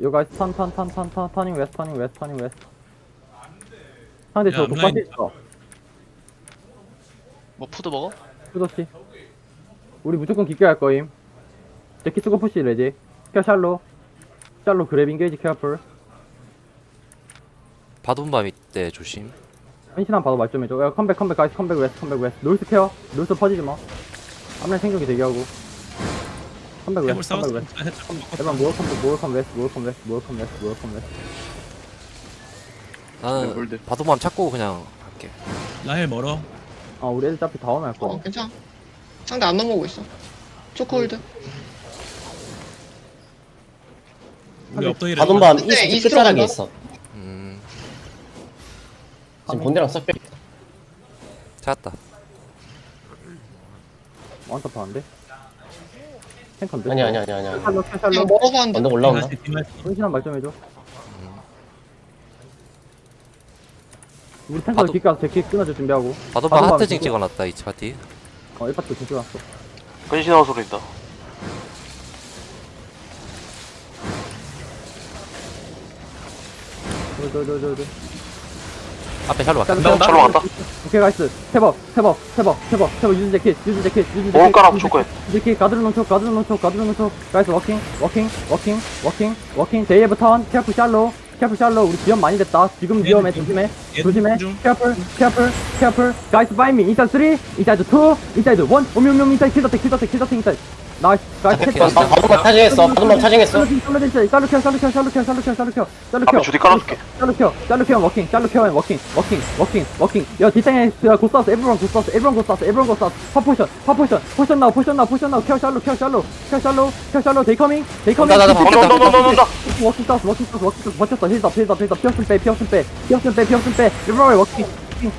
You guys turn turn turn turn turn turning west turning west turning west. 상대 저 야, 독바지 라인. 있어. 뭐 푸드 먹어? 수도씨 우리 무조건 깊게 갈 거임. 제키 쓰고 푸시 레지 케어 샬로. 샬로 그랩 인게이지 케어풀 바돈밤 이 때 조심. 한신한 봐도 말좀 해줘. 야 컴백 컴백 가이스 컴백 웨스트 컴백 웨스트 노스 케어? 노스 퍼지지 마. 앞라인 생각이 대기하고 컴백 웨스트. 컴백 웨스트. 에반 모어 컴백 모어 컴 웨스트 모어 컴 웨스트 모어 컴 웨스트 모어 컴 웨스트 네, 나는 홀드. 바돈밤 찾고 그냥 갈게. 라헬 멀어. 아 우리 애들 어차피 다음에 할 거야 어, 괜찮아. 상대 안 넘어오고 있어. 초코홀드. 우리 업더이를. 바돈밤 근데 이스트 이스트로 끝자락에 간다? 있어. 음, 지금 본대랑 싹 빼. 찾았다. 원탑 하는데 탱컨데 아니 아니 아니 아니 아니. 케어 그냥 멀어서 한다. 언덕 올라온다. 디마시, 디마시. 한신한 말좀 해줘 우리 탱커 뒷 가서 제키 끊어줄 준비하고 바돈밤 하트징. 찍어놨다 이 파티. 어 1파트 제키 왔어 근신하우 소리 있다. 저저저저 앞에 샬로 왔다. 샬로 샬로 간다. 오케이 가이스. 스텝업 스텝업 스텝업 스텝업 스텝업 유즈 제킷 유즈 제킷 유즈 제킷 올 유즈 초코해. 제킷 가드를 놓쳐 가드를 놓쳐 가드를 놓쳐. 가이스 워킹 워킹 워킹 워킹 워킹. 데이브 턴 케어풀 샬로. 케어풀 샬로 우리 위험 많이 됐다. 지금 위험해 조심해. 얘 조심해 중. 케어풀 케어풀 케어풀 가이스 바이 미 인사이드 3 인사이드 2 인사이드 1 오미 오미 인사이드 킬더테 킬더테 킬더테 인사이드 나이스 가이스 캐치. 바- 바돈밤 차징했어. 바돈밤 차징했어. 샬로 켜 샬로 켜 샬로 켜 샬로 켜 샬로 켜 샬로 켜 앞에 주디 깔아줄게. 샬로 켜 샬로 켜 워킹 샬로 켜 워킹 워킹 워킹 워킹 야 뒷땅에 고스타스 에브런 고스타스 에브런 고스타스 에브런 고스타스 파포션 파포션 포션 나우 포션 나우 포션 나우 켜 샬로 켜 샬로 켜 샬로 켜 데이 커밍 데이 커밍 온다, 온다, 온다, 온다, 온다. 워킹 사우스 워킹 사우스 워킹 사우스 버텼어 힐업 힐업 힐업 피어슨 빼 피어슨 빼 피어슨 빼 피어슨 빼 빼. Everybody 워킹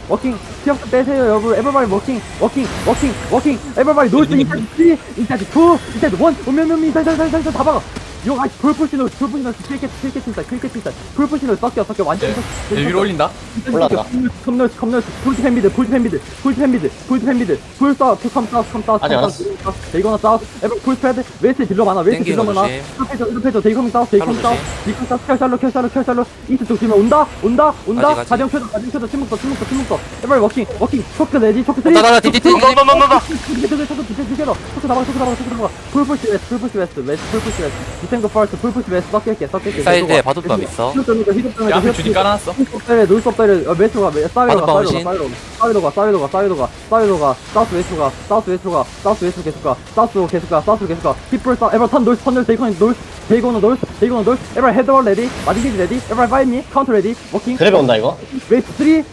워킹 시험도 빼세요 여러분! 에버바이 워킹 워킹 워킹 워킹 everybody 노이즈 인타지 3 인타지 2 인타지 1 오면은 인타지 인타지 인타지 다 박아. 요 아이 풀푸시노 풀푸시노 크리켓 크리켓 인사이드 크리켓 인사이드 풀푸시노 섞여 섞여 완전 섞여. 위로 올린다. 올라간다. 컴너스 컴너스 풀트 팬미드 풀트 팬미드 풀트 팬미드 풀트 팬미드 풀 사우스 컴 사우스 컴 사우스 아직 안 데이거나 사우스 에버 풀 스프레드 웨스트 딜러 많아 웨스트 딜러 땡기는 많아 조심. 이렇게 해줘 이렇게 해줘 데이커밍 사우스 데이커밍 샬로 사우스 데이커밍 사우스 켜샬로 켜샬로 켜샬로 이스트 쪽 뒤면 온다 온다 온다 아직, 아직. 가정 켜줘 가정 켜줘 침묵 써 침묵 써 침묵 써 에버 워킹 워킹 초크 레디 초크 쓰리 온다, 온다, 디디 디, 디 디디. 온다, 온다, 온다, 온다. 초크 초크 초크 초크 초크 초크 잡아 초크 잡아 초크 잡아 풀푸시 웨스트 풀푸시 웨스트 웨스트 풀푸시 웨스트 디 탱거 퍼스트 풀푸시 웨스트 섞일게 섞일게. 사이드에 바둑밤 있어. 야 앞에 주디 깔아놨어? 놀수 없다 이래. 어, 메스가 사이드가 바둑밤 사이드가 신. 사이드가. 사이드가 사이드가 사이드가. 사우스 웨스트가. 사우스 웨스트가. 사우스 웨스트 계속 가. 사우스 계속 가. 사우스 계속 가. 피플 사 에버 턴 놀스 턴 놀스 데이컨 놀스 데이건은 놀스 데이건은 놀스 에버 헤드 월 레디 마딩게지 레디 에버 파이 미 카운터 레디 워킹. 그랩에 온다 이거. 웨이트 3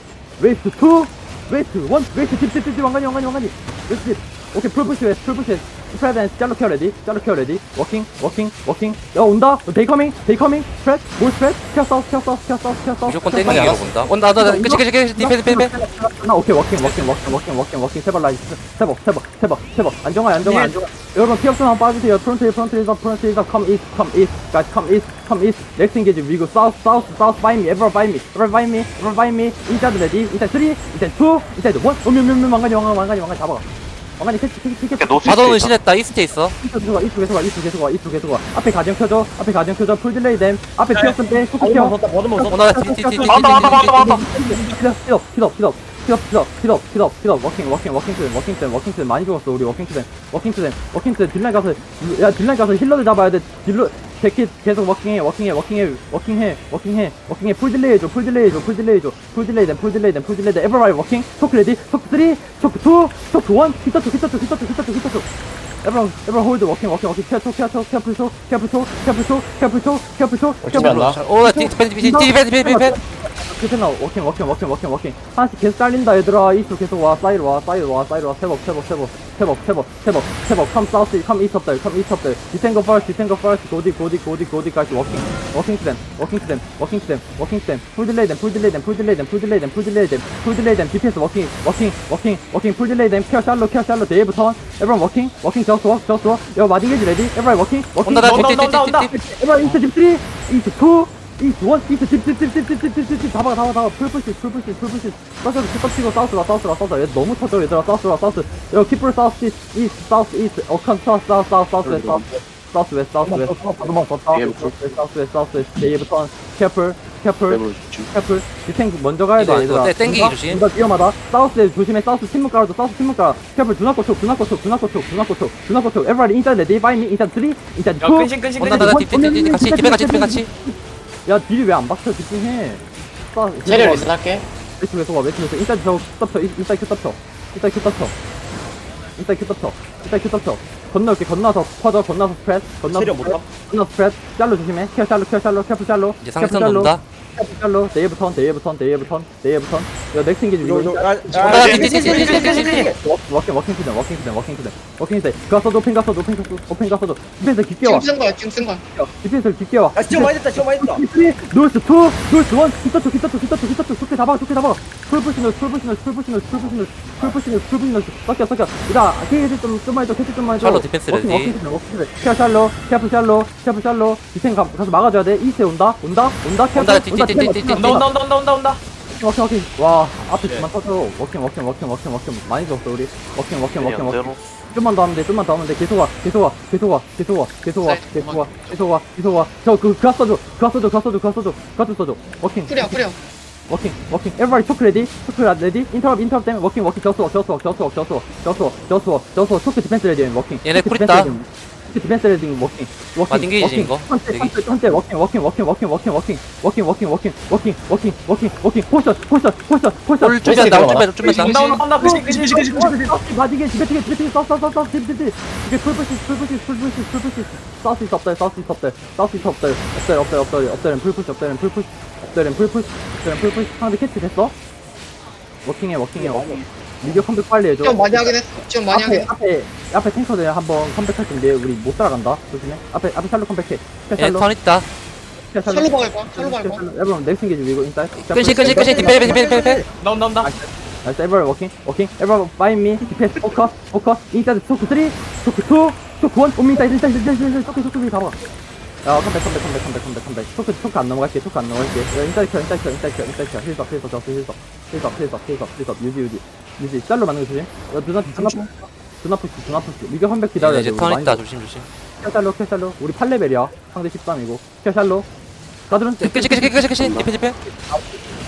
웨이트 2 웨이트 1 웨이트 딥딥딥 왕관이 왕관이 왕관이. 웨이트 딥 오케이 풀푸시 웨스 풀푸시. 웨스 프레덴 잘로 케어 레디 잘로 케어 레디. 워킹 워킹 워킹. 야 온다. 데이 커밍 데이 커밍. 프렛 몰 프렛 케어 사우스 케어 사우스 케어 사우스 케어 사우스 무조건 땡기는 게 본다. 온다 나나 그치 그치 그치 디펜스 디펜스. 나 오케이 워킹 워킹 워킹 워킹 워킹 워킹. 세번 라이즈 세번 세번 세번 세번. 안정화 안정화 안정화 여러분 피업스 한번 빠지세요. 프론트 일 프론트 일가 프론트 일가 컴 이스 컴 이스 가지 컴 이스 컴 이스 넥슨 게지 미국 사우스 사우스 사우스 바이 미 에브라 바이 미 에브라 바이 미 에브라 바이 미 인사드 레디 인사드 3 인사드 2 인사드 1 오묘묘묘 망가니 망가니 망가니 잡아가. 관이 캐치 캐치 캐치 야, 노스 바돈은 이스트 신했다. 이스트에 있어. 이쪽 계속 와 이쪽 계속 와 이쪽 계속 와 이쪽 계속 와 앞에 가정 켜줘 앞에 가정 켜줘 풀 딜레이 됨 앞에 피었을 때 쿠키 켜 온다, 디디디디디. 왔다, 왔다, 왔다, 왔다. 히럽 히럽 히럽 히럽 히럽 히럽 히럽 히럽 히럽 워킹 워킹 워킹 투them 워킹 투them 워킹 투them 많이 죽었어 우리 워킹 투them 워킹 투them 워킹 투them 딜라인 가서 야 딜라인 가서 힐러들 잡아야 돼 딜러 제키 계속 워킹해 워킹해 워킹해 워킹해 워킹해 워킹해 풀 딜레이 해줘 풀 딜레이 해줘 풀 딜레이 해줘 풀 딜레이 됨풀 딜레이 됨풀 딜레이 됨 에버라이 워킹 토크 레디 토크 3 토크 2 토크 1 히터 2 히터 2 히터 2 히터 2 히터 2 Everyone, everyone hold working, working, working. Careful, careful, careful, careful, careful, careful, careful, careful, 준비한다. 오, 나 디펜스, 디펜스, 디펜스, 디펜스. 크스나 워킹 워킹 워킹 워킹 워킹. 하나씩 계속 잘린다 얘들아. 이스 계속 와 사이로 와 사이로 와 사이로 와. 세벅 세벅 세벅 세벅 세벅 세벅 세벅 컴 사우스 컴 이스업들 컴 이스업들 디탱거 퍼스 디탱거 퍼스 고디 고디 고디 고디까지 워킹 워킹 투댐 워킹 투댐 워킹 투댐 워킹 투댐 풀 딜레이 댐풀 딜레이 댐풀 딜레이 댐풀 딜레이 댐풀 딜레이 댐풀 딜레이 댐 디펜스 워킹 워킹 워킹 워킹 풀 딜레이 댐 케어 샬로 케어 샬로 데이브 턴 에브런 워킹 워킹 저스 워크 저스 워크 여 마딩 게지 레디 에브런 워킹 워킹 온다 온다 온다. 온다 에브런 인스 이스트 1, 이스트 집, 집, 집, 집, 집, 집, 집, 집, 집, 잡아, 잡아, 잡아. 풀푸시, 풀푸시, 풀푸시. 사우스, 슈퍼 치고 사우스라, 사우스라, 사우스라. 얘 너무 터져, 얘들아. 사우스라, 사우스. 여, 키플 사우스, 이스트, 사우스, 이스트. 어컨, 사우스, 사우스, 사우스, 사우스, 사우스. 사우스 웨스트 사우스 웨스트 바드만 걷다 사우스 웨스트 사우스 웨스트 데이브 턴 캐플 캐플 캐플 디탱 먼저 가야 돼 이거 얘들아 땡- 땡기기 뭔가- 조심. 뭔가 위험하다 사우스 조심해 사우스 침묵 깔아줘 사우스 침묵 깔아 캐플 두나코 촉 두나코 촉 두나코 촉 두나코 촉 두나코 촉 everybody inside ready find me inside 3 inside 2야 끈신 끈신 끈신 같이 디펜 같이 디펜 같이 야 딜이 왜 안 박혀? 집중해. 아, 체력 리셋할게. 매트 매트 와 매트 매트 인사이드 저거 큐 인사이드 큐 덮쳐. 인사이드 큐 덮쳐. 인사이드 큐 덮쳐. 인사이드 큐 덮쳐. 건너올게. 건너서 퍼져. 건너서 스프레드. 건너서 체력 못 봐? 건너서 스프레드. 샬로 조심해. 케어 샬로 케어 샬로 케어 샬로. 이제 상승 돈다. 로. 데이브 턴 데이브 턴 데이브 턴 데이브 턴. 이거 디펜 디펜 디펜 디펜 디펜 워킹 워킹 키든 워킹 키든 워킹 키든 워킹 키든 가서도 오펜 가서도 오펜 가서도 오펜 가서 도 디펜스 깊게 와. 지금 쓴 거야 지금 쓴 거야 디펜스 깊게 와. 아 시험 많이 됐다 시험 많이 됐다. 노스 2 노스 1 히터 2 히터 2 히터 2 히터 2 좋게 잡아 좋게 잡아. 풀푸시 노스 풀푸시 노스 풀푸시 노스 섞여 섞여. 이다 케이지 좀 좀만 해줘 케이지 좀만 해줘. 샬로 디펜스 레디. 워킹, 워킹, 워킹. 케어 샬로 샬로 케어프 샬로. 디펜 가, 가서 막아줘야 돼. 이스에 온다 온다 온다 온다. 온다 온다 온다 온다 온다 온다 워킹 워킹 와 앞에 그만 터져 워킹 워킹 워킹 워킹 워킹 많이 줬어 우리 워킹 워킹 워킹 워킹 좀만 더 하면 돼, 좀만 더 하면 돼. 계속 와, 계속 와, 계속 와, 계속 와, 계속 와, 계속 와, 계속 와, 계속 와. 저, 그, 그가 써줘, 그가 써줘, 그가 써줘, 그가 써줘, 그가 써줘. 워킹, 뿌려 뿌려 워킹, 워킹. Everybody 초크 레디, 초크 레디. 인터럽, 인터럽 때문에 워킹, 워킹. 저스 워, 저스 워, 저스 워, 저스 워, 저스 워, 저스 워, 저스 워. 초크 디펜스 레디, 워킹. 얘네 쿨 있다. 레디, 초크 디펜스 레디, 워킹. 워킹, 아, 워킹. 이거. 헌때, 헌때, 워킹, 워킹, 워킹, 워킹, 워킹, 워킹, 워킹, 워킹, 워킹, 워킹, 워킹, 워킹, 워킹. 포션, 포션, 포션, 포션. 올 준비한다 올 준비한다 준비한다 온다 온다 온다 끈신 끈신 끈신 끈신 마지게 집에 튀게 집에 튀게 싸, 싸, 싸, 싸, 집에 튀게 이게 풀푸시 풀푸시 풀푸시 풀푸시 싸스 있어 없다 싸스 있어 없다 싸스 있어 없다 없다 없다 없다 없다는 풀푸시 없다는 풀푸시 없다는 풀푸시 없다는 풀푸시 상대 캐치 됐어? 워킹해 워킹해 워킹 미디어 컴백 빨리 해줘. 지금 많이 하긴 했어. 지금 많이 하긴 앞에 했어. 앞에 앞에 탱커들 한번 컴백할 텐데 우리 못 따라간다. 조심해. 앞에 앞에 샬로 컴백해. 샬로 턴 있다. 샬로 박을 거야 샬로 박을 거야 여러분 넥슨 게지 이거 인사이드 끈신 끈신 끈신 디펜 디펜 디펜 디펜 온다 온다 온다 Nice, everyone walking, walking, everyone find me, defense, focus, focus, inside, choke 3, choke 2, choke 1, on me inside, inside, inside, inside, choke, choke, choke, 가봐. 야, 컴백, 컴백, 컴백, 컴백, 컴백, 컴백. 초크, 초크 안 넘어갈게, 초크 안 넘어갈게. 야, 인사이드 켜, 인사이드 켜, 인사이드 켜, 인사이드 켜. 힐업, 힐업, 저스, 힐업. 힐업, 힐업, 힐업, 힐업, 유지, 유지. 유지, 짤로 맞는 거 조심. 야, 누나, 누나, 누나 푸시, 누나 푸시. 미겨 컴백 기다려야 돼. 이제 턴 있다 조심 조심. 켜 샬로, 켜 샬로. 우리 8레벨이야. 상대 13이고. 켜 샬로. 가드론. 끈신 끈신 끈신 끈신 디펜 디펜.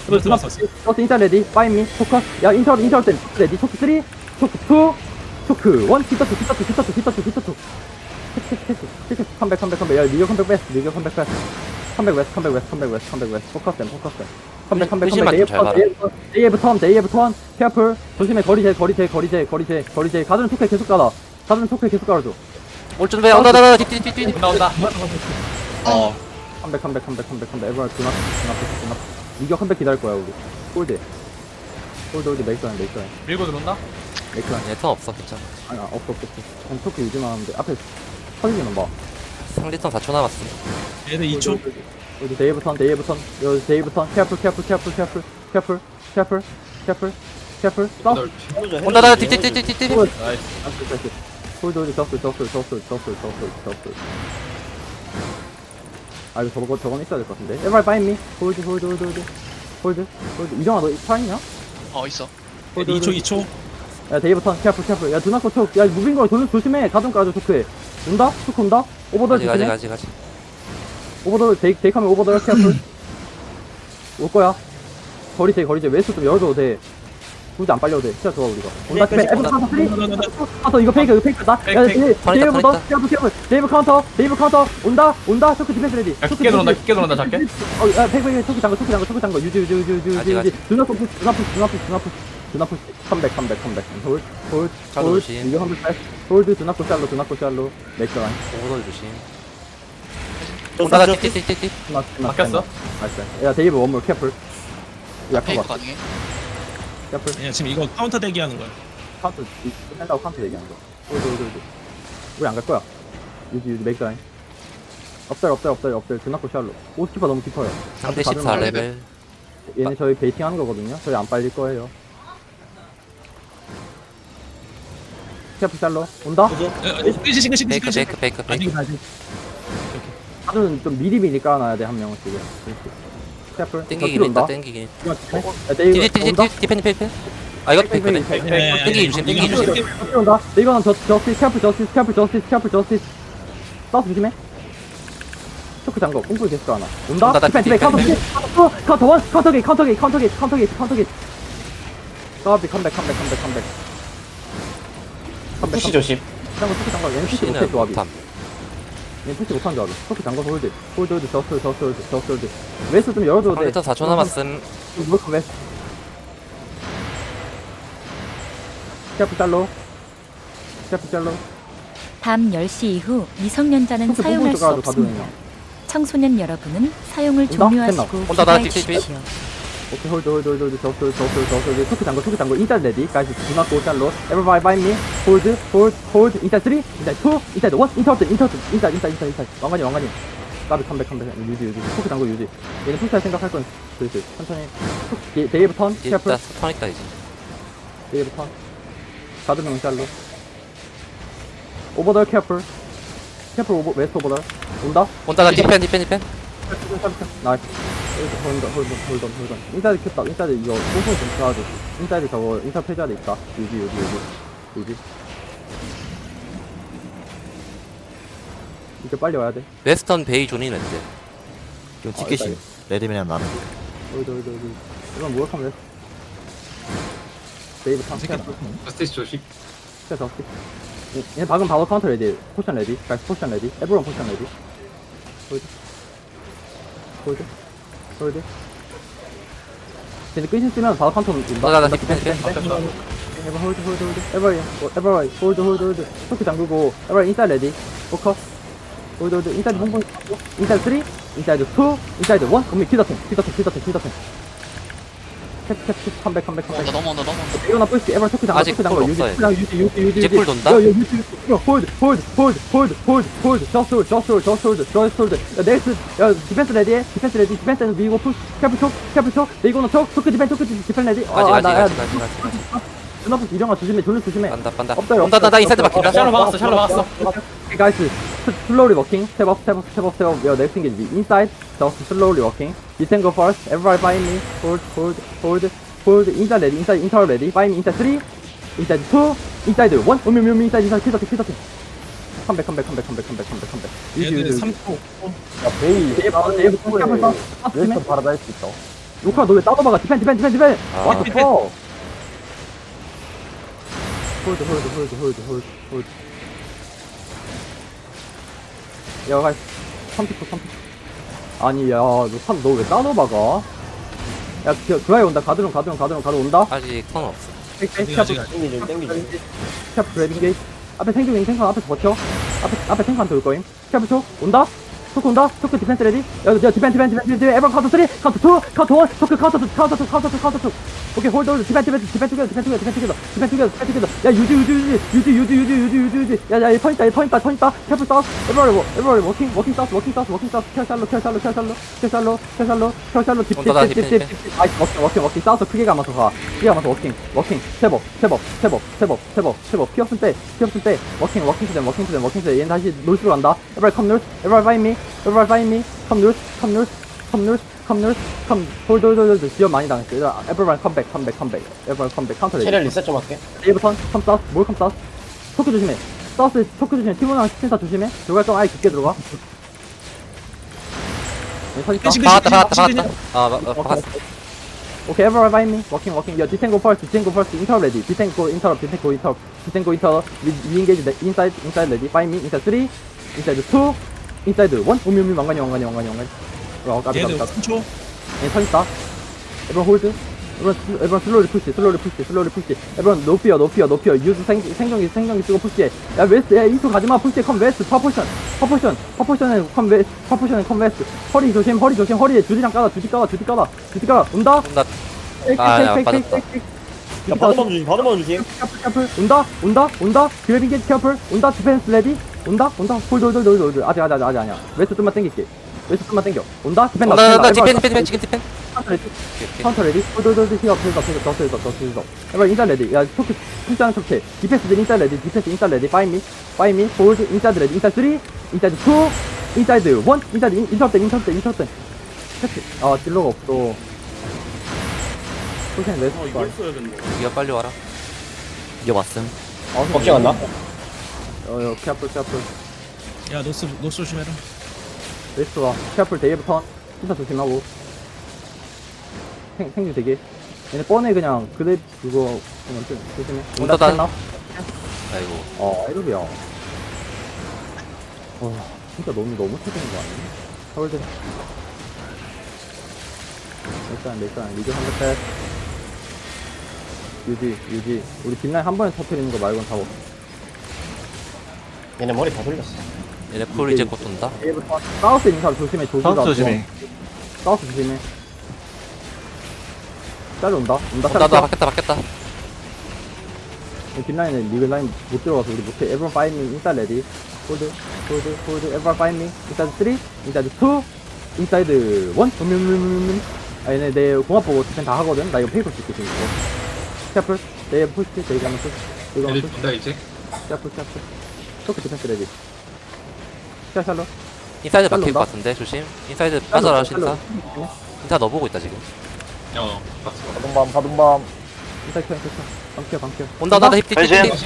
들어 들어왔어 저스 인사 레디. 파인 미. 포커스. 야 인터 인터 때 레디. 초크 3 초크 2 초크 1 히터 2 히터 2 히터 2 히터 2 히터 2 캐치 캐치 캐치 컴백 컴백 컴백. 야 리그 컴백 베스트 리그 컴백 베스트 컴백 웨스트 컴백 웨스트 컴백 웨스트 컴백 웨스트. 포커스 댐 포커스 댐. 컴백 컴백 의심만 컴백. 좀잘 봐라. 데이에브 턴 데이에브 턴 케어풀. 조심해. 거리 제 거리 제 거리 제 거리 제 거리 제. 가드는 초크에 계속 가라 가드는 초크에 계속 가라줘. 올 준비 온다 온다 온다. 디디디디 온다 온다. 어. 컴백 컴백 컴백 컴백 컴백. 에브라 두나 두나 두나 리그 컴백 기다릴 거야 우리. 홀드 홀드 홀드 메이크라인 메이크라인 밀고 들어온다? 메이크라인 얘네 턴 없어 괜찮아. 아니 없어 없어 없어. 그냥 토크 유지만 하면 돼. 앞에 터지기는 봐 상대 턴 4초 남았어 얘네 2초 여기 데이브 턴 데이브 턴 여기 데이브 턴. 캐플 캐플 캐플 캐플 캐플 캐플 캐플 캐플. 사우스 온다 나 디디디디디 홀드 홀드 홀드 저스 저스 저스 저스 저스 저스 아 이거 저거 저건 있어야 될 것 같은데. 에발 파인 미 홀드 홀드 홀드 홀드. 홀드 홀드. 이정아 너 파인이야? 어 있어. 홀드 2초 2초 야 데이브 턴 캐플 캐플. 야 두나코 촉야 무빙 걸 돌려 조심해. 가슴 까줘 초크해 온다? 초크 온다? 오버더 아직 아직 조심해. 아직 아직. 오버더 데이 데이카면 오버더 이렇게 할올 거야. 거리 제 거리 제 웨스트 좀 열어줘도 돼. 굳이 안 빨려도 돼. 진짜 좋아 우리가. 온다. 네, 팀에 네, 에브 카운터 쓰리? 나나나나 카운터 이거 페이크 이거 페이크다. 페이크, 야 페이크. 데이- 턴 있다, 데이브 턴 더. 데이브 캐블 데이브 카운터 데이브 카운터. 온다 온다. 초크 디펜스 레디. 야 깊게 들어온다 깊게 들어온다 작게. 어야 페이크 페이크. 초크 잠궈 초크 잠궈 초크 잠궈 유지 유지 유지 유지 아직, 유지. 아직. 누나 푸시 누나 푸시 누나 푸시 누나 푸시 푸시 컴백 컴백 컴백. 홀드 홀드 샬로 홀드 조심. 이거 한번 패스 홀드 코 샬로 코 샬로 맥라인. 오버돌 조심. 온다 나 디디디디 바뀌었어? 나이스. 야 데이브 원몰 캐플. 약한 페이크 거 가능해? 캐플. 그냥 지금 이거 카운터 대기하는 거야. 카운트 한다고 카운트 얘기하는 거. 홀드 홀드 홀드. 우리 안 갈 거야. 유지 유지 맥라인. 업달 업달 업달 업달 드나코 샬로 오스키퍼 너무 깊어요. 상대 다들 14 레벨. 얘네 저희 베이팅 하는 거거든요. 저희 안 빨릴 거예요 캐플 샬로. 온다? 끄시 끄시 끄시 베이크 끄시 베이크 베이크 베이크 아직 아직. 다들은 좀 미리 미리 깔아놔야 돼 한 명은 지금. 캐플 땡기긴 했다 땡기긴 야 데이브 디디 디디 온다? 디펜 디펜 아 베이크 베이크 네, 땡기기 조심 땡기기 조심 어떻게 온다? 이거는 저 저스티스 캐플 저스티스 캐플 저스티스 캐플 저스티스. 사우스 조심해. 초크 잠궈 꼼꼼히 계속 하나. 온다? 온다, 나 디펜 디펜 디펜, 카운터 디펜. 디펜 카운터 원 카운터 게이트 카운터 게이트 카운터 게이트 카운터 게이트 카운터 까비 컴백 컴백 컴백 컴백 컴백 푸시 조심. 잠궈 초크 잠궈 얘는 푸시 못해 조합이 못함 얘는 푸시 못한 조합이 초크 잠궈 홀드 홀드 홀드 저스 저스 홀드 저스 홀드 웨스트 좀 열어줘도 돼 컴퓨터 4초 남았음 무조건 웨스트 샤프 잘로 샤프 잘로 밤 10시 이후 미성년자는 사용할 수 가도 없습니다. 청소년 여러분은 사용을? 종료하시고 나 귀가해 주십시오. 오케이 홀드 홀드 홀드 홀드. 저스 홀드 저스 홀드 저스 홀드 초크 잠궈 초크 잠궈 인사이드 레디 not go 잘로. Everybody by me. hold hold hold 인사이드 3 인사이드 2 인사이드 1 인터트 인터트. 인사이드 인사이드 인사이드 인사이드. 왕관이 왕관이. 까비 컴백 컴백. 유지 유지. 초크 잠궈 유지. 얘는 푸시할 생각할 건 슬슬. 천천히. 초- 데이브 턴. 일단 샤프. 스턴 있다 이제. 데이브 턴. 가드명 잘로. 오버덜 캐플 캐플 오버 웨스트 오버덜 온다? 온다 나 디펜 디펜 디펜. 나이스 홀드 홀드 홀드 홀드 인사이드 켰다. 인사이드 이거 뽕뽕 좀 켜야지. 인사이드 저거 인사 폐자리 있다. 유지 유지 유지. 유지. 이제 빨리 와야 돼. 웨스턴 베이 존이 렌즈 이거 티켓이 레드맨이랑 나는 홀드 홀드 홀드 이건 무역하면 돼? 데이브 탐 캐플 스테이지 조심. 얘 방금 바로 카운터 레디. 포션 레디. 가이스 포션 레디. 에브론 포션 레디. 홀드 홀드 홀드 이제 끄신 쓰면 바로 카운터 온다. 나, 나, 나 온다, 디펜, 디펜. 디펜, 디펜. 에버 홀드 홀드 홀드. 에버리 에버리 홀드 홀드 홀드. 토크 잠그고. 에버리 인사이드 레디. 포커스 홀드 홀드. 인사이드 봉봉 인사이드 3 인사이드 2 인사이드 1 그럼 기다템 기다템 기다템 기다템 캡 캡 캡 컴백 컴백 컴백 넘어온다 넘어온다. 이거나 뿌시 에버 토크 잠가 아직 잠가 콜 유지 없어요. 그냥 유지 유지 유지. 이제 유지. 콜 돈다? 야, 야, 유지 유지. 야, 홀드 홀드 홀드 홀드 홀드. 홀드 저스 홀드 저스 홀드 저스 홀드 저스 홀드. 야 넥스 야 디펜스 레디해. 디펜스 레디 디펜스는 미고 푸시. 캐프 촉 캐프 촉 이거는 촉 토크 디펜스 토크 디펜스 레디. 아직 아직 나, 야, 아직 아직 아직 아직 누나부터 이령아 조심해 졸려 조심해. 빤다 빤다. 없어요 온다 나나 인사이드 막힌다 샬로 막았어, 샬로 막았어. 가이스 슬로우리 워킹. 스텝업 스텝업 스텝업. 스텝업 여 넥스 인게지 인사이드. 저스 슬로우리 워킹 Listen go first. Everybody find me. Hold, hold, hold, hold. Inside ready. Inside, inside ready. Find me. Inside three. Inside two. Inside one. 오미, 오미, 오미. Inside, inside. 킬더트, 킬더트. 컴백, 컴백, 컴백, 컴백, 컴백, 컴백, 컴백. 얘들이 삼코. 야, 베이. 베이 마운, 베이 마운. 웨스턴 파라다이스 있어. 요카 너왜 따로 박아? 디펜, 디펜, 디펜, 디펜. 와, 디펜. 홀드, 홀드, 홀드, 홀드, 홀드, 홀드. 야, 가. 30초, 30초. 아니 야너왜 따로 박아? 야 그- 드라이 온다. 가드론 가드론 가드론 가드 온다. 아직 턴 없어. 아직 아직 아직 땡기 좀 땡기 좀. 캡 드래빙 게이트. 앞에 생존 잉 탱커 앞에서 버텨. 앞에 앞에 탱커한테 올 거임. 캡 초, 온다. 토크 온다. 토크 디펜스 레디. 야, 야 디펜 디펜 디펜 디펜. 에버 카운터 3 카운터 2 카운터 1 토크 카운터 2 카운터 2 카운터 2 카운터 2 오케이 홀드 홀드 디펜 디펜 디펜 투게더 디펜 투게더 디펜 투게더 디펜 투게더 디펜 투게더 야 유지 유지 유지 유지 유지 유지 유지 유지 유지 야야 턴 있다 턴 있다 턴 있다 캡을 싸 에버리 워 에버리 워킹 워킹 싸스 워킹 싸스 워킹 싸스 켜 샬로 켜 샬로 켜 샬로 켜 샬로 켜 샬로 켜 샬로 온다, 나 디펜, 딥딥딥딥 아이 워킹 워킹 워킹 싸워서 크게 감아서 가 크게 감아서 워킹 워킹 스텝업 스텝업 스텝업 스텝업 스텝업 스텝업 피었을 때 피었을 때 워킹 워킹 투them 워킹 투them 워킹 투them 얘는 다시 놀수로 간다 everybody come nurse everybody find me everybody find me come nurse come nurse come nurse 컴롤 컴 돌돌돌돌 지연 많이 당했어 얘들아 에버만 컴백 컴백 컴백 에버만 컴백 카운터 체리얼 리셋 좀 할게. 레이브턴 컴 사우스 몰컴 사우스 토크 조심해. 사우스 토크 조심해. 티모랑 스킨사 조심해. 들어갈 건 아예 깊게 들어가? 네, 서 있어. 그치, 그치, 박았다 박았다 박았다. 아 막- 어, 박았어 오케이. 에버만 바이 미 워킹 워킹 여 디탱고 퍼스트 디탱고 퍼스트 인터럽 레디 디탱고 인터럽 디탱고 인터럽 디탱고 인터럽 리인게이지 인사이드 인사이드 레디 바이 미 인사이드 3 인사이드 2 인사이드 1 우미 우미 왕관이 왕관이 왕관이 왕관이. 어, 까비 까비 얘들 까비. 3초 예, 서 있다. Sl- everyone slowly push, slowly push, slowly push. Everyone no fear, no fear, no fear. Use 생 생존기 생존기 쓰고 push해. 야 웨스트, 야 이쪽 가지마. push해. come west. 퍼포션, 퍼포션, 퍼포션에 come west. 퍼포션에 come west. 허리 조심, 허리 조심, 허리에 주디랑 까다, 주디 까다, 주디 까다, 주디 까다. 온다. 온다 아, 야, 빠졌다. 야 바드만 주심 바드만 주심. 캐플 캐플 온다 온다 온다 그래빙 게이트 캐플 온다 디펜스 레디 온다 온다 홀드 홀드 홀드 홀드 아직 아직 아직 아직 아니야 웨스트 좀만 당길게 웨스트 좀만 당겨. 온다? 디펜 온다 온다. 디펜 디펜 디펜 지금 디펜 카운터 레디. 카운터 레디. 홀드 히어 힐더 힐더 더 힐더 더 에버 인사 레디. 야 토크 진짜는 토크. 디펜스 인사 레디. 디펜스 인사 레디. 파이미. 파이미. 홀드 인사이드 레디. 인사이드 3 인사이드 2 인사이드 1 인사이드 인터럽트 인터럽트 인터럽트 캐치 아 딜러가 없어. 소생 웨스트 이거 빨리 와라. 이게 왔음? 걱정 안 나? 어여 캐플 캐플 야 노스 노스 조심해라 웨스트와 샤플 데이부터 신사 조심하고. 생, 생류 되게. 얘네 뻔해 그냥. 그대 그거. 그냥 좀 조심해. 온다, 나. 나? 아이고. 어 에르비야. 어 진짜 너무 너무 터지는 거 아니야? 서울대. 일단 일단 리그 한번 셋 유지 유지. 우리 뒷라인 한 번에 터트리는 거 말고는 다 없어. 얘네 머리 다 돌렸어 얘네 쿨 이제 곧 돈다? 얘부터 사우스 있는 사람 조심해 조심해 사우스 조심해. 사우스 조심해. 짤 온다. 온다 온다 나 바뀌었다. 바뀌었다. 뒷라인에 리그 라인 못 들어가서 우리 못해. Everyone find me inside ready. Hold hold hold everyone find me inside 3 inside 2 inside 1 음음음음음. 아 얘네 내 공합 보고 디펜 다 하거든? 나 이거 페이퍼 줄게 지금 이거 샤플 내 푸시 내 가면 푸시 이거 하면 본다 이제. 샤플 샤플 쇼크 디펜스 레디 샤 샬로 인사이드 막힐. 것 같은데 조심 인사이드 빠져라 신사 인사 너 보고 있다 지금 어 봤어 바둠밤 바둠밤 인사이드 켜 인사이드 켜 방켜 방켜 온다 온다 힙 변신. 힙힙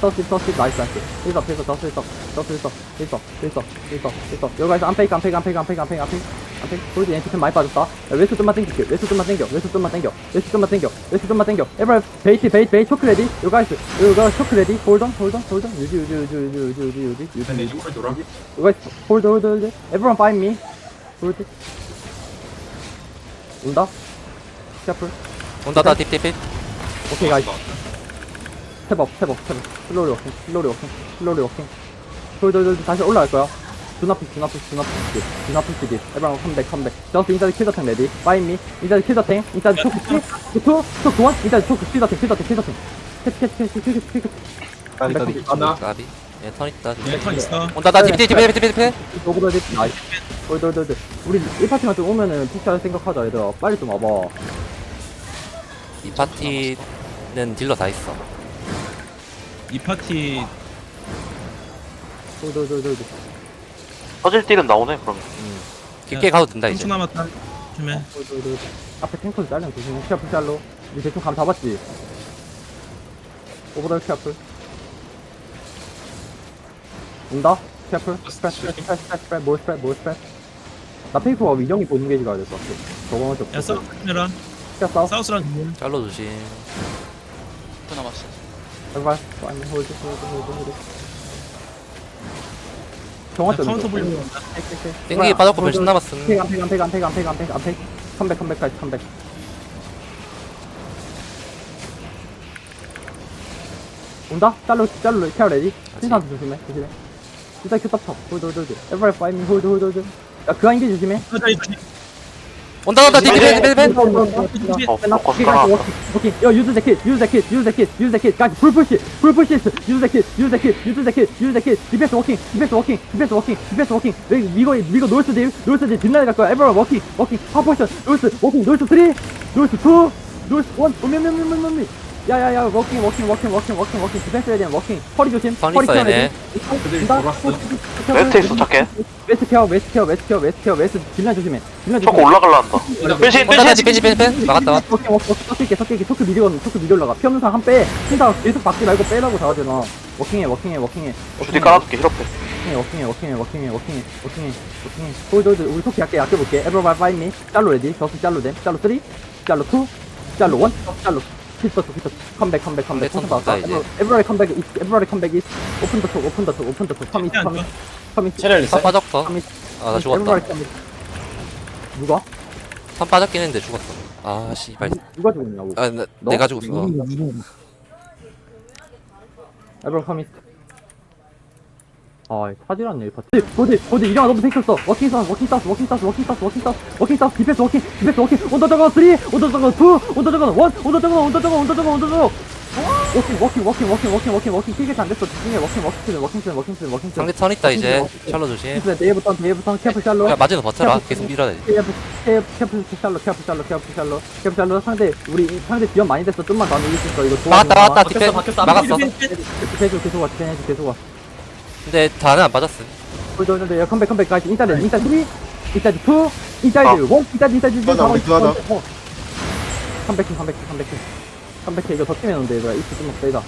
서스 서스 나이스 나이스 일서 일서 서스 일서 서스 일서 일서 일서 일서 일서 여기서 안 페이크 안 페이크 안 페이크 안 페이크 안 페이크 안 페이크 앞에 골드 엔티템 많이 빠졌다. 야, 왼쪽 좀만 당길게. 왼쪽 좀만 당겨. 왼쪽 좀만 당겨. 왼쪽 좀만 당겨. 왼쪽 좀만 당겨. 에발 베이트 베이트 베이트 초크 레디. 요거 할수. 요거 초크 레디. 홀던 홀던 홀던. 유지 유지 유지 유지 유지 유지 유지. 일단 내 쪽으로 돌아. 요거 홀드 홀드 홀드. Everyone find me. 홀드. 온다. 샤플. 온다 다 딥딥딥. 오케이 가이. 스텝업 스텝업 스텝업. 슬로리 워킹 슬로리 워킹 슬로리 워킹. 홀드 홀드 다시 올라갈 거야. 두나프 두나프 두나프 시디 두나프 시디 에브랑 컴백 컴백. 저스 인사이드 킬 더탱 레디. 파인 미. 인사이드 킬 더탱. 인사이드 초크 키투 초크 원. 인사이드 초크 킬 더탱 킬 더탱 킬 더탱. 캐치 캐치 캐치 캐치 캐치 까비 까비 하나. 까비 얘턴 있다. 조심. 얘턴 있어. 온다. 나 딥딥 딥딥 딥딥 딥딥 오버돌 딥 나이스. 돌돌돌돌 우리 1파티만 좀 오면은 픽처 생각하자 얘들아. 빨리 좀 와봐. 이 파티는 딜러 다 있어. 이 파티 돌돌돌돌 터질 딜은 나오네 그럼. 깊게 가도 된다 3초 이제 남았다 조심해. 앞에 탱커도 잘려 조심해. 샤프 샬로. 우리 대충 감 잡았지? 오버돌 샤프 온다? 샤프 스프레스 스프레스 스프레스 스프레스 뭘 스프레스 뭘 스프레스 나 페이커가 위정이 보는 게지 가야 될 것 같아. 저거 먼저 야 사우스 켰어 사우스랑 좀 짤로 조심. 또 남았어. 제발. 아니 홀드 홀드 홀드 홀드 정화 좀 카운터 한다 땡기 빠졌고 변신 남았음. 안팩 안팩 안팩 안팩 안팩 안팩 안팩 컴백 컴백까지 컴백. 온다? 짤로 짤로 케어 레디? 신사도 조심해 조심해. 일단 큐탑 쳐. 홀드 홀드 홀드. 에브리 파이밍 홀드 홀드 홀드. 야 그한 게 조심해 온다 온다 딥딥 어 포커스 깔아놨다 오케이 야 유즈 더 킷, 유즈 더 킷, 유즈 더 킷, 유즈 더 킷, 가지 풀 푸시, 풀 푸시, 유즈 더 킷, 유즈 더 킷, 유즈 더 킷, 유즈 더 킷, 디펜스 워킹, 디펜스 워킹, 디펜스 워킹, 디펜스 워킹, 미거 미거 노스 딜, 노스 딜 뒷라인 갈 거야, 에버런 워킹, 워킹, 하포션, 노스 워킹, 노스 3, 노스 2, 노스 1, 오미미미미미미, 야야야 워킹, 워킹, 워킹, 워킹, 워킹, 워킹, 디펜스 레디 워킹, 허리 조심, 선 허리 있어, 케어 얘네. 돌았어. 웨스트 있어 찾게 웨스트 케어, 웨스트 케어, 웨스트 케어, 웨스트 케어, 웨스트 뒷라인 조심해, 뒷라인 초코 조심해. 올라갈라 한다 변신 나 변신 딥딥딥 막았다 막았다 오케이, 오케이, 섞일게, 섞일게, 토크 미리 건, 토크 미리 올라가. 피 없는 사람 한 빼. 신사 계속 박지 말고 빼라고 잡아주나. 워킹해, 워킹해, 워킹해. 주디 깔아둘게 힐업해 워킹해, 워킹해, 워킹해, 워킹해, 워킹해, 워킹해, 워킹해. 홀드, 홀드. 우리 토크 약게, 약게 볼게. 에브리바이 파이 미. 짤로 레디. 저스 짤로 됨. 짤로 3. 짤로 2. 짤로 1. 짤로. 피터 투 피터 투 컴백 컴백 컴백. 컴백 컴백 나왔다. 이제. 에브라리 컴백 이스 에브라리 컴백 이스 오픈 더톡 오픈 더톡 오픈 더톡 컴이스 안 컴이스 컴이스 체력 다 리셋 빠졌어. 컴이스 아 나 죽었다. 누가? 3 빠졌긴 했는데 죽었어. 아 씨발. 누가 죽었냐고. 아 나, 너? 내가 죽었어. 누구, 누구, 누구. 에브라리 컴이스 아 사질 않네 이 파티 보디 보디 이정아 너도 팽쳤어. 워킹 사우스 워킹 사우스 워킹 사우스 워킹 사우스 워킹 사우스 워킹 사우스 디펜스 워킹 디펜스 워킹. 온더 저거 3 온더 저거 2 온더 저거 1 온더 저거 온더 저거 온더 저거 온더 저거 워킹 워킹 워킹 워킹 워킹 워킹 워킹. 킬게트 안 됐어. 집중해. 워킹 워킹 쓰는 워킹 쓰는 워킹 쓰는 워킹 쓰는 상대 턴 있다 이제. 샬로 조심. 데이부터 데이부터 캐프 샬로 야 맞으면 버텨라. 계속 밀어야 돼 캐프 캐프 캐프 샬로 캐프 샬로 캐프 샬로 캐프 샬로 상대 우리 상대 지연 많이 됐어. 좀만 더 하면 이길 수 있어. 이거 막았다 막았다. 바뀌었어, 디펜 바뀌었어. 막았어. 계속 계속 와 계속 계속 와 근데 다는 안 빠졌음 홀드 홀드 야 컴백 컴백. 가지 인사이드 인사이드 3 인사이드 2 인사이드 1 인사이드 인사이드 인사이드 맞아, 우리 좋아하다. 컴백해 컴백해 컴백해. 컴백해. 이거 더 뛰면 온대 얘들아. 이스 좀 세다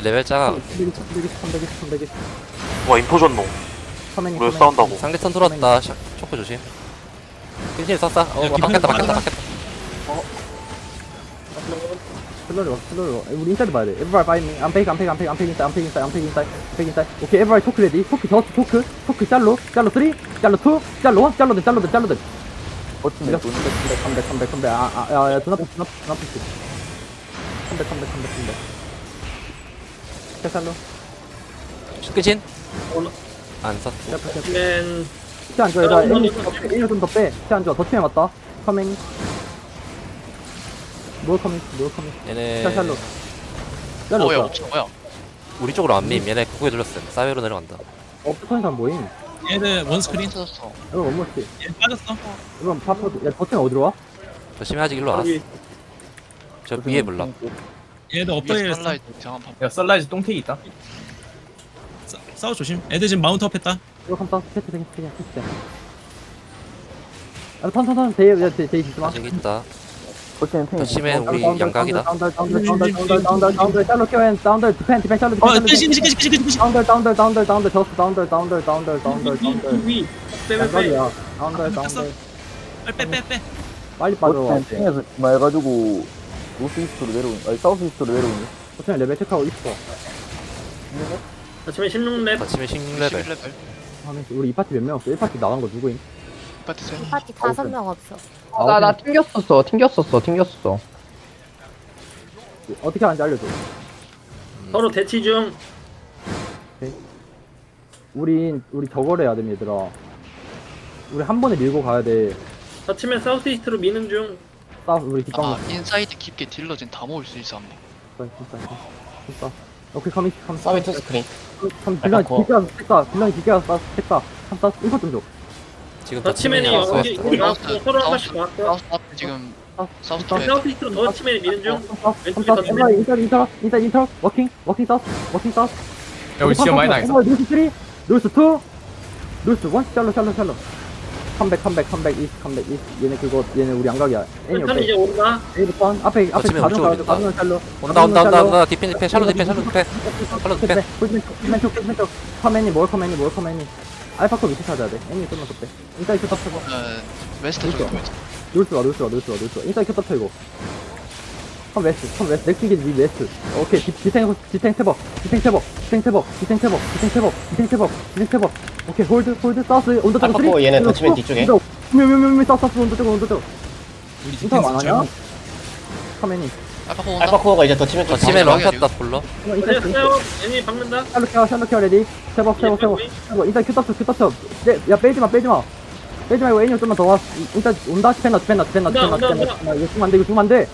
레벨 작아 컴백해 컴백해 컴백해 와 인포 줬노. 커맨이 우리 싸운다고. 상대 턴 돌았다. 샤, 초크 조심. 끈질 썼다. 어 야, 바뀌었다 바뀌었다. 바뀌었다 슬로리 와 슬로리 와 우리 인사이드 봐야 돼. 에브라이 바이 미 안 페이크 안 페이크 안 페이크 안 페이크 인사이드 안페이크 인사이드 안페이크 인사이드 안페이크 인사이드 오케이 에브라이 토크 레디 토크. 저스트 토크 토크 짤로 짤로 3 짤로 2 짤로 1 짤로 든 짤로 든 짤로 든 버티네 밀었어 컴백 컴백 컴백 컴백. 아 아야 두나프 두나프 두나프 컴백 컴백 컴백 컴백. 짤로. 끈진? 안 썼어. 맨티안 좋아. 얘들아 1년 좀더 빼. 티안 좋아. 더 치면 맞다. 커밍. 뭘 커밍? 뭘 커밍? 얘네 샬 샬로. 샬로 뭐야 없다. 없어 뭐야 우리 쪽으로 안밈 얘네 구구에 돌렸어 사이로 내려간다 터는 사람 모임. 얘들 원스크린 어 이거 원모스. 얘 빠졌어 이건 파포드. 야, 더 치면 어디로 와? 저 심해하지 일로 와저 위에 몰라 했어 야 썰라이즈 똥태기 있다 싸- 싸워 조심 애들 지금 마운트업 했다 이거 컴퓨터 세트 세트 세트 세트. 아, 턴, 턴, 턴, 데이, 야, 데이, 데이, 있으마. 아직 있다 버티는 더 탱이 심해 우리 양각이다 다운들, 다운들, 다운들, 다운들, 다운들, 다운들, 샬로 키워엔, 다운들, 디펜, 디펜, 샬로, 디펜, 어 디펜. 끄시 끄시 끄시 끄시 다운들, 다운들, 다운들, 다운들, 저스, 다운들, 다운들, 다운들, 다운들, 다운들. 위 양각이야. 다운들, 다운들. 빨리 빠져. 버티는 탱에서 뭐 해가지고 노스 이스트로 내려오는 아니 사우스 이스트로 내려오는 보통 레벨 체크하고 있어. 아침에 16렙 아침에 16레벨 하면 우리 이 파티 몇 명 없어? 1 파티 나간 거 누구임? 파티 다섯 명 없어. 나, 나 튕겼었어 튕겼었어 튕겼어 어떻게 하는지 알려줘. 서로 대치 중 우리, 우리 저걸 해야 돼, 얘들아. 우리 한 번에 밀고 가야 돼. 아침에 사우스 이스트로 미는 중 싸, 우리 뒷방. 아 인사이드 깊게 딜러 진 다 모을 수 있어 한번 진짜, 진짜, 진짜. 오케이, 커미, 커미. 사이트 스크린 커미, 빌런이 깊게 가서 택다. 빌런이 깊게 가서 싸, 택다. 한 싸, 인포 좀 줘. 지금 더 더치맨이 치맨이 여기 왔어 여기 나왔고 서로 한 발씩 나왔고 사우스 앞에 지금 사우스 아, 쪽에 사우스 이스트로 더치맨이 미는 중한 왼쪽에. 에브라, 인터, 인터, 인터, 인터, 워킹, 워킹 싸, 워킹 싸. 야 우리 지연 많이 당했어 노스 3, 노스 2, 노스 1, 샬로, 샬로, 샬로. 컴백, 컴백, 컴백, 이스, 컴백, 이스. 얘네 그거, 얘네 우리 양각이야. 애니 턴 이제 오페. 온다 에이브턴, 앞에, 앞에 어쩌면 가정 우측으로 가정. 가정 샬로. 온다 온다 온다 온다 디펜 디펜 샬로 디펜 샬로 디펜 샬로 디펜 멘쪽 멘쪽 커맨이 뭘 커맨이 뭘 커맨이 알파컵 위치 찾아야 돼. 애니 좀만 더빼. 인사이드 큐 터트고 어 웨스트 쪽 웨스트. 놀수가 놀수가 놀수가 놀수가 인사이드 큐 터트고 컴 웨스트 컴 웨스트. 넥스기 위 웨스트. 오케이 디- 디탱 디탱 태벅 디탱 태벅 디탱 태벅 디탱 태벅 디탱 태벅 디탱 태벅 디탱 태벅 오케이 홀드 홀드 사우스 온더 쪽으로 알파고 얘네 터치맨 뒤쪽에. 뮤뮤뮤뮤 사우스 온더 쪽으로 온더 쪽 우리 인사 안 디펜스 하냐? 잘 커맨이 알파코 온다 알파코어가 이제 더 치면 더 치맨 런켰다 불러 인사이드 됐어요 애니 박는다. 샬롯 케어 샬롯 케어 레디. 세벅 세벅 세벅 이거 일단 큐 떴어 큐 떴어. 네, 야 빼지마 빼지마. 빼지마 이거 애니어 좀만 더와. 일단 온다 스펜너 스펜너 스펜너 스펜너 온다, 온다, 스펜너. 이거 죽으면 안돼 이거 죽으면 안돼.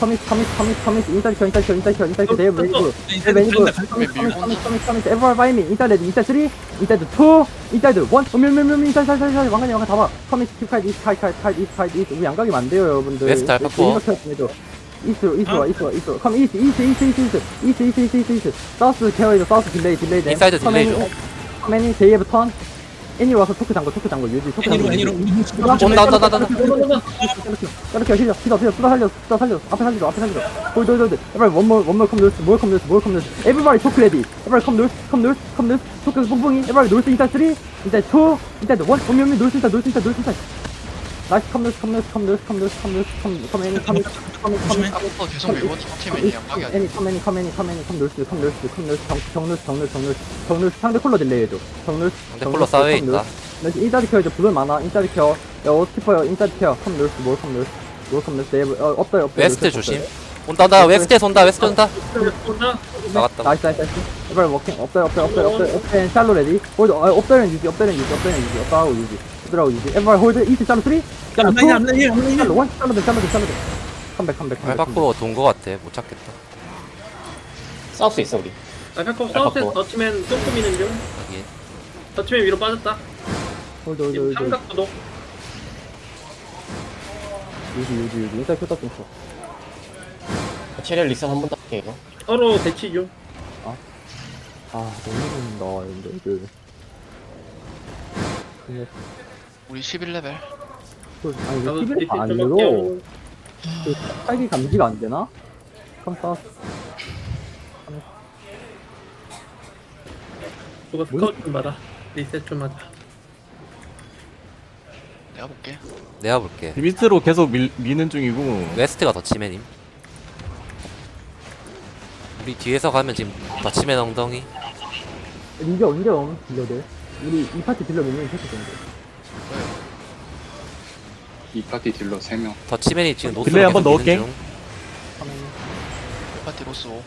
커밋 커밋 커밋 커밋. 인사이드 켜 인사이드 켜 인사이드 켜 인사이드 켜. 네, 매니브. 네, 인사이드 매니브 간다, 커밋 커밋 커밋 커밋 커밋. 에버 바이 미 인사이드 레디 인사이드 3 인사이드 2 인사이드 1 밀밀밀밀. 인사이드 인사이드 인사이드 왕관이 왕관 잡아 커밋 킵 카이드 이스 카이드 카이드 카이드 이스 카이드 이스 우리 양각이면 안 돼요 여러분들. 웨스트 알파 코어. 이 스로 이스로 이스로 이스로 컴 이스 이스 이스 이스 이스 이스 이스 이스 이스 이스 사우스 케어이드 사우스 딜레이 딜레이 돼. 인사이드 딜레이 커맨이- 커맨이 제이에브 턴. 애니 와서 토크 장고 토크 장고 유지. 토크 애니로 장고 애니로. 우리 뭉치 온다 온다 온다 온다 이렇게 힐려 힐려 힐려 쏟아 살려 쏟아 살려. 앞에 살려 앞에 살려 홀드 홀드 홀드 에브리 원몰 원몰 컴 놀스 몰컴 놀스 몰컴 놀스 에브리바디 토크 레디 에브리 컴 놀스 컴 놀스 컴 놀스 토크 뽕뽕이 에브 리 놀스 인사 3 인사 2 인사 1 원미미 놀스 인사 놀스 인사 놀스 인사 나이스 컴 놀스 컴 놀스 컴 놀스 컴 놀스 컴 놀스 컴 애니 컴. 조심해. 알파코 계속 밀고 팀이 양각이 아니야 애니 컴 애니 컴 애니 컴 애니 컴 놀스 컴 놀스 컴 놀스 정- 정놀스 정놀스 정놀스. 정놀스. 상대 콜러 딜레이 해줘. 정놀스 상대 콜러 사회에 있다. 케어 이제 블루 많아. 인사이드 케어. 야 어스키퍼요 인사이드 케어. 컴 놀스 몰컴 놀스. 몰컴 놀스. 네이버 어 없어요 없어요. 웨스트 조심. 온다 온다. 웨스트에서 온다 웨스트 온다 온다. 나갔다. 나이스 나이스 나이스. 이발 워킹. 없어요 없어요 없어요 없어요. 없어요. 샬로 레디. 홀드 어, 유지. 없어요 유지. 없어요 유지. 없다고 유지 들어가고 이제. 에버 홀드 이트 짬3 I'm not here, I'm not here, 컴백 컴백 알파코 돈거 같아. 못 찾겠다. 싸울 수 있어 우리. 알파코 사우스에서 알파코. 조금 있는 중. 여기. 더치맨 위로 빠졌다. 홀드 홀드 홀드. 삼각 구독 유지 유지 유지. 일단 쇼다 좀 쳐. 아, 체력 리셋 한번 더 할게 이거 서로 대치 중아. 아, 너무 힘든다 근데 그 우리 11레벨. 그- 아니 나도 왜 대치 TV를 안좀 눌러 할게요 그 딸기 감지가 안 되나? 싸 누가 스카우트 좀 받아. 리셋 좀 하자. 내가 볼게. 내가 볼게. 밑으로 계속 밀, 미는 중이고. 웨스트가 더치맨임 우리 뒤에서 가면 지금 더치맨 엉덩이. 이게 언제 옴 딜러들 우리 이 파티 딜러 몇명 있었을 텐데 이 파티 딜러 3명 더치맨이 지금 노스로 딜레이 한번 계속 넣을게. 중. 1파티 로스 5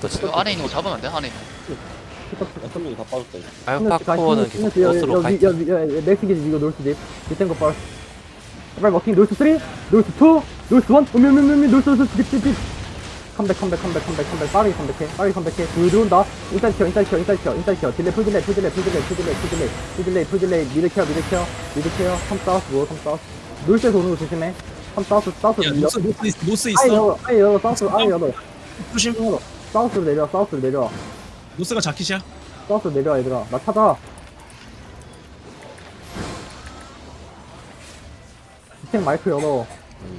더치 안에 있는 거 잡으면 안 돼? 안에 있는 거 명이 다 빠졌다 이거. 알파코어는 계속 노스로 가 여기 있지 여기 여기 넥스 기지 이거 놀스 집 밑에 거 빨리 빨리 워킹 놀스 3 놀스 2 놀스 1 음음음음 놀스 놀스 딥딥딥 컴백 컴백 컴백 컴백 컴백. 빠르게 컴백해 빠르게 컴백해. 둘 들어온다. 인사이드 켜 인사이드 켜 인사이드 켜 인사이드 켜. 딜레이 풀 딜레이 풀 딜레이 풀 딜레이 풀 딜레이 풀 딜레이. 풀 딜레이 풀 딜레이. 미드 케어 미드 케어. 미드 케어. 컴 사우스 뭐, 사우스. 놀스에서 오는 거 조심해. 컴 사우스 사우스 야 노스 노스 있어 노스 아예 있어. 열어 아예 열어 사우스 아예 열어. 조심. 열어. 사우스로 내려 사우스로 내려. 노스가 자켓이야? 사우스 내려 얘들아. 나 찾아. 시스템 마이크 열어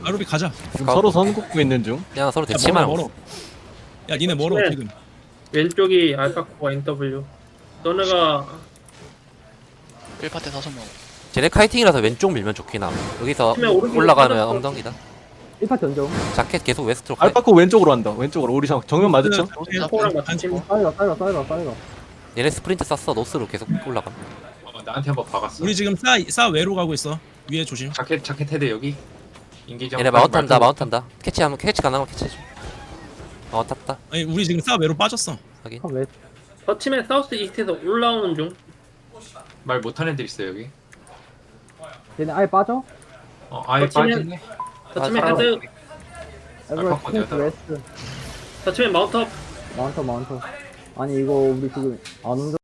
아루비 가자. 지금 서로 선 긋고 있는 중. 그냥 서로 야 대치만 멀어 하고 멀어. 야 니네 멀어 네. 지금. 왼쪽이 알파코어 NW. 너네가 1파티 5명 쟤네 카이팅이라서 왼쪽 밀면 좋긴 함. 여기서 그러면 오른쪽으로 올라가면. 엉덩이다. 1파티 언제 옴? 자켓 계속 웨스트로 가 알파코 왼쪽으로 한다 왼쪽으로. 우리 정- 정면 맞았죠? 코어랑 같이 팀. 쌓이라 쌓이라 쌓이라 쌓이라 얘네 스프린트 쐈어. 노스로 계속 올라가. 어, 나한테 한번 박았어. 우리 지금 싸, 싸 외로 가고 있어. 위에 조심. 자켓 자켓 헤드 여기 인기장 얘네 마운트 한다 마운트 한다 캐치하면 캐치 가능하면 캐치 해줘 마운트 탔다 아니 우리 지금 싸 외로 빠졌어 확인 컴 왜? 더치맨 사우스 이스트에서 올라오는 중. 말 못하는 애들 있어 여기 얘네 아예 빠져? 어 아예 버티면- 빠지네 더치맨 아, 헤드. 에브라 어디야? 웨스트 더치맨 마운트업. 마운터 마운터 아니 이거 우리 지금 안